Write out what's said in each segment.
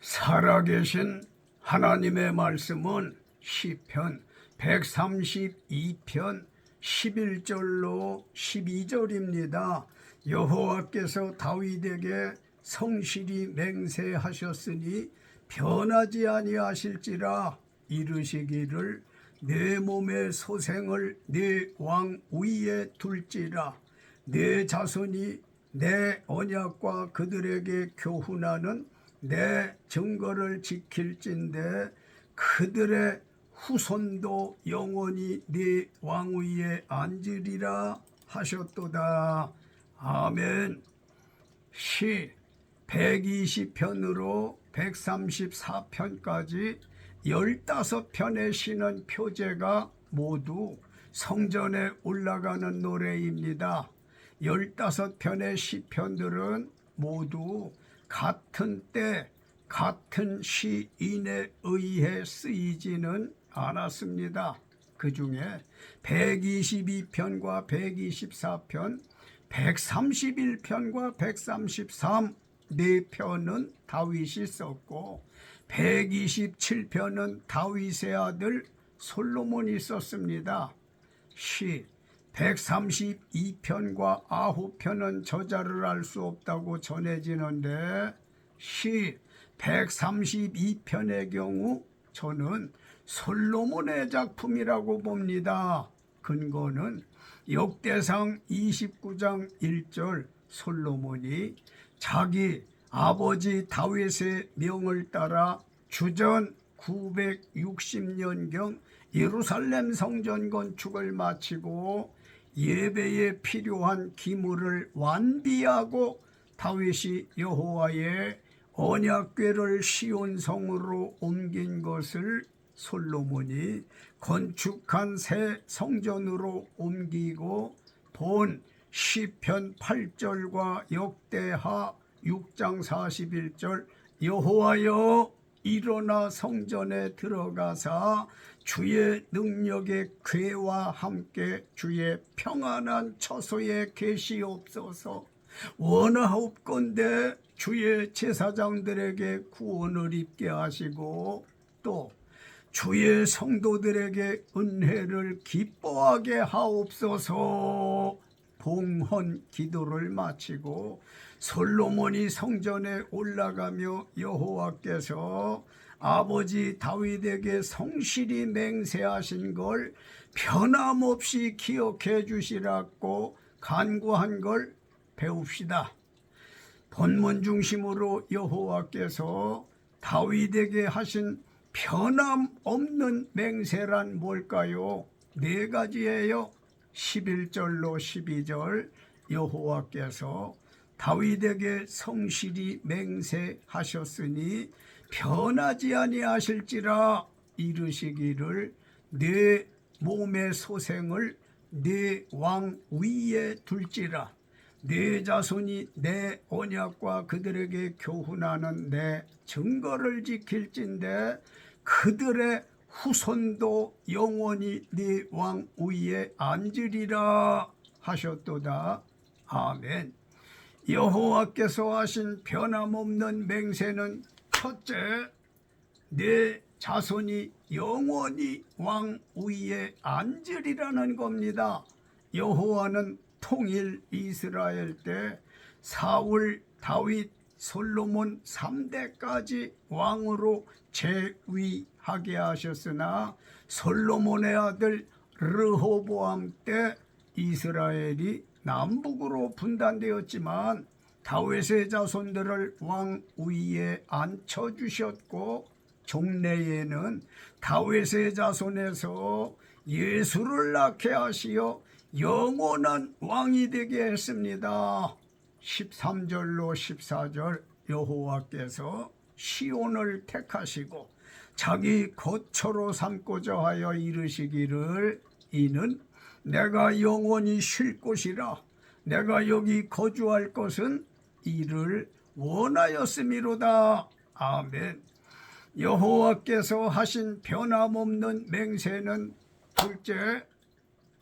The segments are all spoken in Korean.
살아계신 하나님의 말씀은 시편 132편 11절로 12절입니다. 여호와께서 다윗에게 성실히 맹세하셨으니 변하지 아니하실지라 이르시기를 내 몸의 소생을 내 왕 위에 둘지라 내 자손이 내 언약과 그들에게 교훈하는 내 증거를 지킬진대 그들의 후손도 영원히 네 왕위에 앉으리라 하셨도다. 아멘. 시 120편으로 134편까지 15편의 시는 표제가 모두 성전에 올라가는 노래입니다. 15편의 시편들은 모두 같은 때 같은 시인에 의해 쓰이지는 않았습니다. 그 중에 122편과 124편, 131편과 133, 네 편은 다윗이 썼고 127편은 다윗의 아들 솔로몬이 썼습니다. 시 132편과 9편은 저자를 알 수 없다고 전해지는데 시 132편의 경우 저는 솔로몬의 작품이라고 봅니다. 근거는 역대상 29장 1절 솔로몬이 자기 아버지 다윗의 명을 따라 주전 960년경 예루살렘 성전 건축을 마치고 예배에 필요한 기물을 완비하고 다윗이 여호와의 언약궤를 시온 성으로 옮긴 것을 솔로몬이 건축한 새 성전으로 옮기고 본 시편 8절과 역대하 6장 41절 여호와여 일어나 성전에 들어가사 주의 능력의 괴와 함께 주의 평안한 처소에 계시옵소서. 원하옵건대 주의 제사장들에게 구원을 입게 하시고 또 주의 성도들에게 은혜를 기뻐하게 하옵소서 봉헌 기도를 마치고 솔로몬이 성전에 올라가며 여호와께서 아버지 다윗에게 성실히 맹세하신 걸 변함없이 기억해 주시라고 간구한 걸 배웁시다. 본문 중심으로 여호와께서 다윗에게 하신 변함없는 맹세란 뭘까요? 네 가지예요. 11절로 12절 여호와께서 다윗에게 성실히 맹세하셨으니 변하지 아니하실지라 이르시기를 내 몸의 소생을 내 왕 위에 둘지라. 내 자손이 내 언약과 그들에게 교훈하는 내 증거를 지킬진대 그들의 후손도 영원히 네 왕 위에 앉으리라 하셨도다. 아멘. 여호와께서 하신 변함없는 맹세는 첫째, 내 자손이 영원히 왕 위에 앉으리라는 겁니다. 여호와는 통일 이스라엘 때 사울, 다윗, 솔로몬 3대까지 왕으로 재위하게 하셨으나 솔로몬의 아들 르호보암 때 이스라엘이 남북으로 분단되었지만 다윗의 자손들을 왕 위에 앉혀 주셨고 종래에는 다윗의 자손에서 예수를 낳게 하시어 영원한 왕이 되게 했습니다. 13절로 14절 여호와께서 시온을 택하시고 자기 거처로 삼고자 하여 이르시기를 이는 내가 영원히 쉴 곳이라 내가 여기 거주할 것은 이를 원하였음이로다. 아멘. 여호와께서 하신 변함없는 맹세는 둘째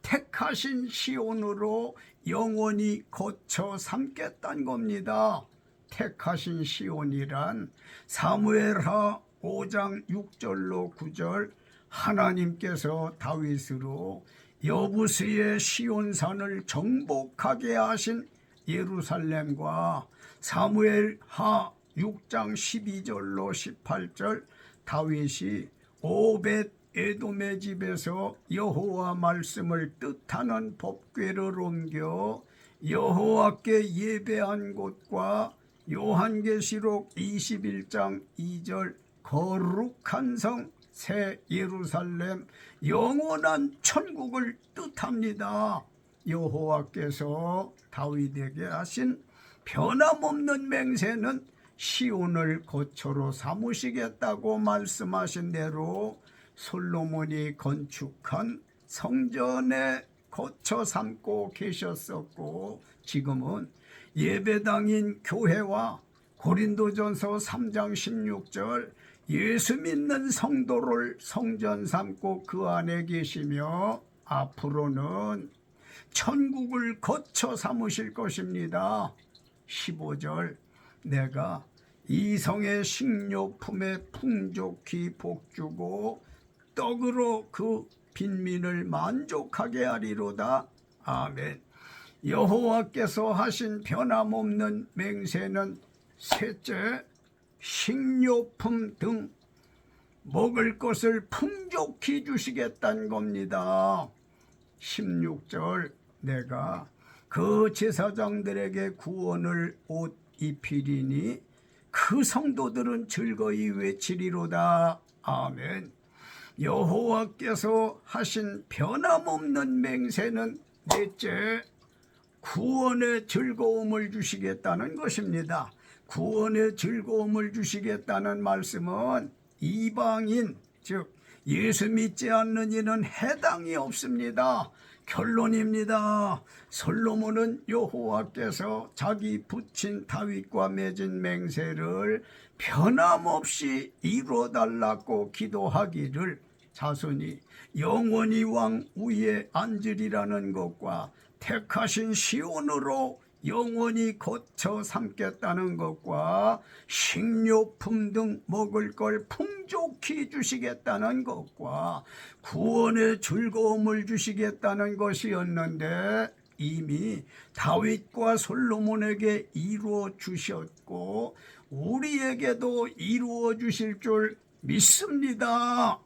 택하신 시온으로 영원히 거쳐 삼겠다는 겁니다. 택하신 시온이란 사무엘하 5장 6절로 9절 하나님께서 다윗으로 여부스의 시온산을 정복하게 하신 예루살렘과 사무엘 하 6장 12절로 18절 다윗이 오벳 에돔의 집에서 여호와 말씀을 뜻하는 법궤를 옮겨 여호와께 예배한 곳과 요한계시록 21장 2절 거룩한 성 새 예루살렘 영원한 천국을 뜻합니다. 여호와께서 다윗에게 하신 변함없는 맹세는 시온을 거처로 삼으시겠다고 말씀하신 대로 솔로몬이 건축한 성전에 거처 삼고 계셨었고 지금은 예배당인 교회와 고린도전서 3장 16절 예수 믿는 성도를 성전 삼고 그 안에 계시며 앞으로는 천국을 거쳐 삼으실 것입니다. 15절 내가 이성의 식료품에 풍족히 복주고 떡으로 그 빈민을 만족하게 하리로다. 아멘. 여호와께서 하신 변함없는 맹세는 셋째 식료품 등 먹을 것을 풍족히 주시겠다는 겁니다. 16절 내가 그 제사장들에게 구원을 옷 입히리니 그 성도들은 즐거이 외치리로다. 아멘. 여호와께서 하신 변함없는 맹세는 넷째 구원의 즐거움을 주시겠다는 것입니다. 구원의 즐거움을 주시겠다는 말씀은 이방인 즉 예수 믿지 않는 이는 해당이 없습니다. 결론입니다. 솔로몬은 여호와께서 자기 부친 다윗과 맺은 맹세를 변함없이 이루어 달라고 기도하기를 자손이 영원히 왕 위에 앉으리라는 것과 택하신 시온으로 영원히 거쳐 삼겠다는 것과 식료품 등 먹을 걸 풍족히 주시겠다는 것과 구원의 즐거움을 주시겠다는 것이었는데 이미 다윗과 솔로몬에게 이루어 주셨고 우리에게도 이루어 주실 줄 믿습니다.